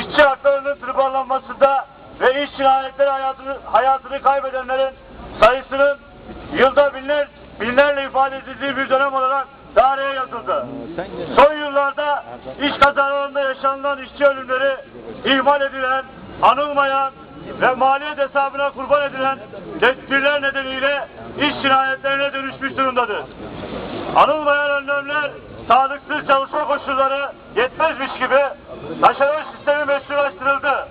işçi haklarının tırpanlanmasında ve iş cinayetleri hayatını, hayatını kaybedenlerin sayısının yılda binler, binlerle ifade edildiği bir dönem olarak tarihe yazıldı. Son yıllarda iş kazalarında yaşanılan işçi ölümleri ihmal edilen, anılmayan ve maliyet hesabına kurban edilen tedbirler nedeniyle iş cinayetlerine dönüşmüş durumdadır. Anılmayan önlemler sağlıksız çalışma koşulları yetmezmiş gibi taşeron sistemi meşrulaştırıldı.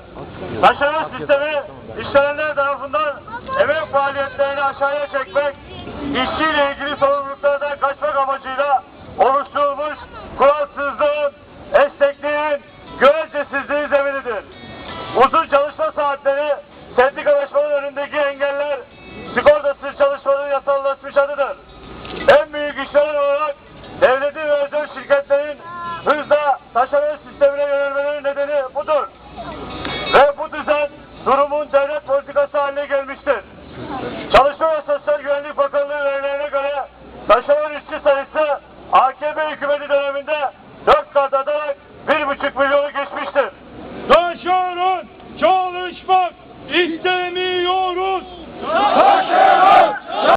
Taşeron sistemi işverenler tarafından emek faaliyetlerini aşağıya çekmek, işçiyle hayat politikası haline gelmiştir. Çalışma ve Sosyal Güvenlik Bakanlığı verilerine göre taşeron işçi sayısı AKP hükümeti döneminde dört kat atarak bir buçuk milyonu geçmiştir. Taşeron çalışmak isteyen